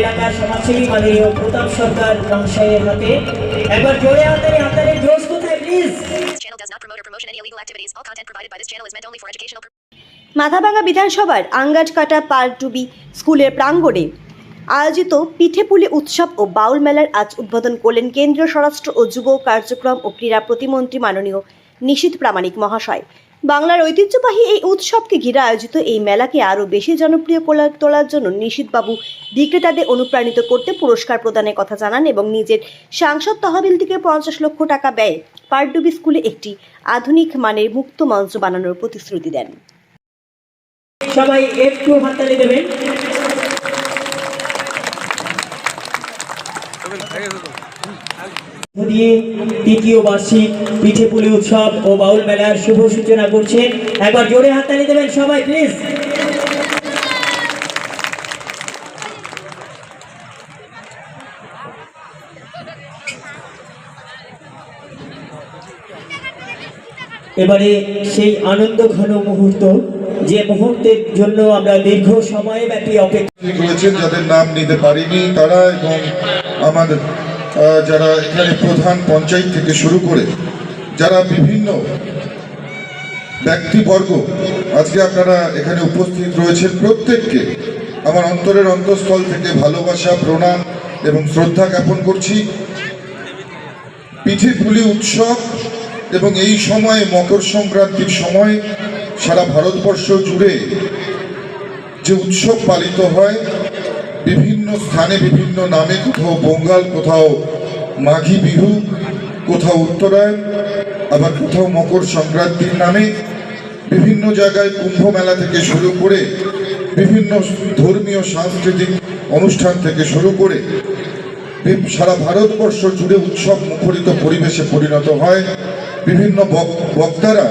এলাকার সমাজসেবী মাননীয় প্রতাপ সরকার মহাশয়ের হাতে। একবার জোরে হাতালি হাতালি জোশ কোথায় প্লিজ. মাথাভাঙ্গা বিধানসভার আঙ্গাজকাটা পারডুবি স্কুলের প্রাঙ্গণে আয়োজিত পিঠেপুলি উৎসব ও বাউল মেলার আজ উদ্বোধন করলেন কেন্দ্রীয় স্বরাষ্ট্র ও যুব কার্যক্রম ও ক্রীড়া প্রতিমন্ত্রী মাননীয় নিশীথ প্রামাণিক মহাশয়। বাংলার ঐতিহ্যবাহী এই উৎসবকে ঘিরে আয়োজিত এই মেলাকে আরও বেশি জনপ্রিয় করে তোলার জন্য নিশীথবাবু বিক্রেতাদের অনুপ্রাণিত করতে পুরস্কার প্রদানের কথা জানান এবং নিজের সাংসদ তহবিল থেকে পঞ্চাশ লক্ষ টাকা ব্যয়ে পারডুবি স্কুলে একটি আধুনিক মানের মুক্ত মঞ্চ বানানোর প্রতিশ্রুতি দেন। সবাই একটু হাততালি দেবেন। দিয়ে তৃতীয় বার্ষিক উৎসব ও বাউল মেলার শুভ সূচনা একবার জোরে হাততালি দেবেন সবাই প্লিজ এবারে সেই আনন্দ ঘন মুহূর্ত, যে মুহূর্তের জন্য আমরা দীর্ঘ সময় ব্যাপী অপেক্ষা করেছেন, যাদের নাম নিতে পারিনি তারা এবং আমাদের যারা এখানে প্রধান পঞ্চায়েত থেকে শুরু করে যারা বিভিন্ন ব্যক্তিবর্গ, আজকে আপনারা এখানে উপস্থিত রয়েছেন প্রত্যেককে। আমার অন্তরের অন্তঃস্থল থেকে ভালোবাসা, প্রণাম এবং শ্রদ্ধা জ্ঞাপন করছি। পিঠে পুলি উৎসব এবং এই সময়ে মকর সংক্রান্তির সময় সারা ভারতবর্ষ জুড়ে যে উৎসব পালিত হয় বিভিন্ন স্থানে বিভিন্ন নামে কোথাও বঙ্গাল, কোথাও মাঘী বিহু, কোথাও উত্তরায়ণ, আবার কোথাও মকর সংক্রান্তির নামে বিভিন্ন জায়গায় কুম্ভ মেলা থেকে শুরু করে বিভিন্ন ধর্মীয়, সাংস্কৃতিক অনুষ্ঠান থেকে শুরু করে সারা ভারতবর্ষ জুড়ে উৎসব মুখরিত পরিবেশে পরিণত হয়। বিভিন্ন বক্তারা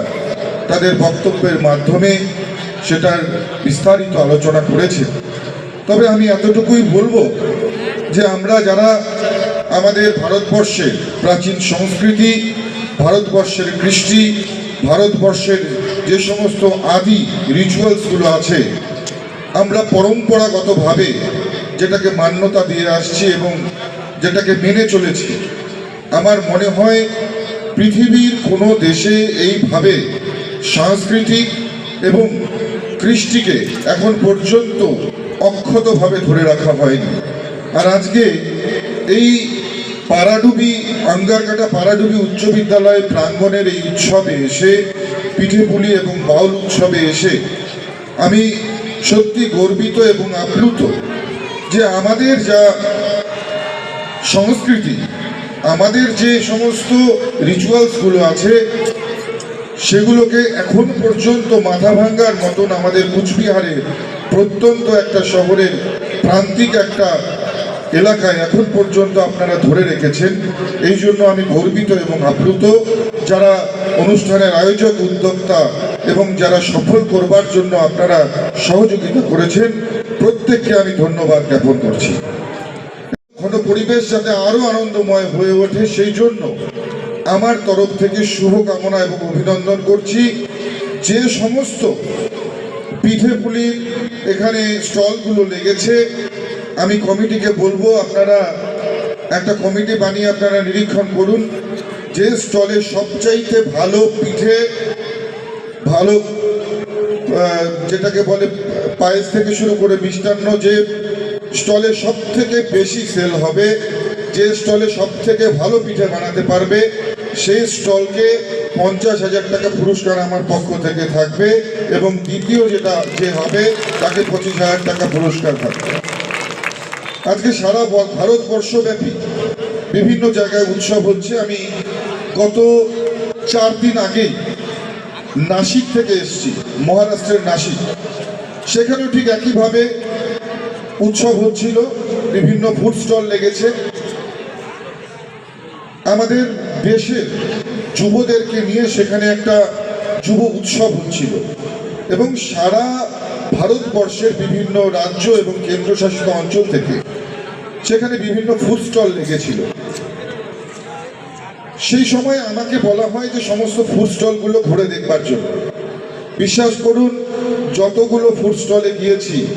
তাদের বক্তব্যের মাধ্যমে সেটার বিস্তারিত আলোচনা করেছে তবে আমি এতটুকুই বলব যে আমরা যারা আমাদের ভারতবর্ষের প্রাচীন সংস্কৃতি, ভারতবর্ষের কৃষ্টি, ভারতবর্ষের যে সমস্ত আদি রিচুয়ালসগুলো আছে, আমরা পরম্পরাগতভাবে যেটাকে মান্যতা দিয়ে আসছি এবং যেটাকে মেনে চলেছি, আমার মনে হয় পৃথিবীর কোনো দেশে এইভাবে সাংস্কৃতিক এবং কৃষ্টিকে এখন পর্যন্ত অক্ষতভাবে ধরে রাখা হয়নি। আর আজকে এই পারাডুবি, আঙ্গারকাটা পারাডুবি উচ্চ বিদ্যালয় প্রাঙ্গণের এই উৎসবে এসে পিঠেপুলি এবং বাউল উৎসবে এসে আমি সত্যি গর্বিত এবং আপ্লুত যে আমাদের যা সংস্কৃতি, আমাদের যে সমস্ত রিচুয়ালসগুলো আছে, সেগুলোকে এখন পর্যন্ত মাথা ভাঙ্গার মতন আমাদের কুচবিহারে প্রত্যন্ত একটা শহরের প্রান্তিক একটা এলাকায় এখন পর্যন্ত আপনারা ধরে রেখেছেন। এই জন্য আমি গর্বিত এবং আপ্লুত। যারা অনুষ্ঠানের আয়োজক, উদ্যোক্তা এবং যারা সফল করবার জন্য আপনারা সহযোগিতা করেছেন, প্রত্যেককে আমি ধন্যবাদ জ্ঞাপন করছি। ঘন পরিবেশ যাতে আরও আনন্দময় হয়ে ওঠে, সেই জন্য আমার তরফ থেকে শুভকামনা এবং অভিনন্দন করছি। যে সমস্ত পিঠে পুলির এখানে স্টলগুলো লেগেছে। আমি কমিটিকে বলব, আপনারা একটা কমিটি বানিয়ে আপনারা নিরীক্ষণ করুন। যে স্টলে সবচাইতে ভালো পিঠে, ভালো যেটাকে বলে পায়েস থেকে শুরু করে মিষ্টান্ন, যে স্টলে সব থেকে বেশি সেল হবে, যে স্টলে সব থেকে ভালো পিঠে বানাতে পারবে, সেই স্টলকে পঞ্চাশ হাজার টাকা পুরস্কার আমার পক্ষ থেকে থাকবে এবং দ্বিতীয় যেটা যে হবে, তাকে পঁচিশ হাজার টাকা পুরস্কার থাকবে। আজকে সারা ভারতবর্ষব্যাপী বিভিন্ন জায়গায় উৎসব হচ্ছে। আমি গত চার দিন আগেই নাসিক থেকে এসেছি, মহারাষ্ট্রের নাসিক। সেখানেও ঠিক একইভাবে উৎসব হচ্ছিল, বিভিন্ন ফুড স্টল লেগেছে। আমাদের দেশের যুবদেরকে নিয়ে সেখানে একটা যুব উৎসব হচ্ছিল। এবং সারা ভারতবর্ষের বিভিন্ন রাজ্য এবং কেন্দ্রশাসিত অঞ্চল থেকে সেখানে বিভিন্ন ফুড স্টল লেগেছিল। সেই সময় আমাকে বলা হয় যে সমস্ত ফুড স্টলগুলো ঘুরে দেখবার জন্য। বিশ্বাস করুন, যতগুলো ফুড স্টলে গিয়েছি,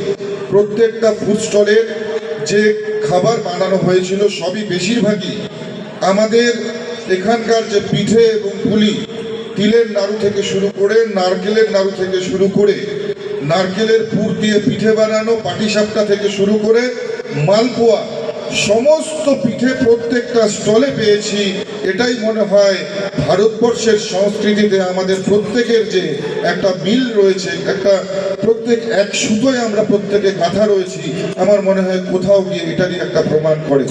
প্রত্যেকটা ফুড স্টলের যে খাবার বানানো হয়েছিল, সবই বেশিরভাগই আমাদের এখানকার যে পিঠে এবং পুলি, তিলের নাড়ু থেকে শুরু করে নারকেলের নাড়ু থেকে শুরু করে নারকেলের পুর দিয়ে পিঠে বানানো পাটিসাপটা থেকে শুরু করে মালপোয়া, সমস্ত পিঠে প্রত্যেকটা স্টলে পেয়েছি। এটাই মনে হয় ভারতবর্ষের সংস্কৃতিতে আমাদের প্রত্যেকের যে একটা মিল রয়েছে, একটা প্রত্যেক এক সুতোয় আমরা প্রত্যেকে গাথা রয়েছি। আমার মনে হয় কোথাও গিয়ে এটারই একটা প্রমাণ করে।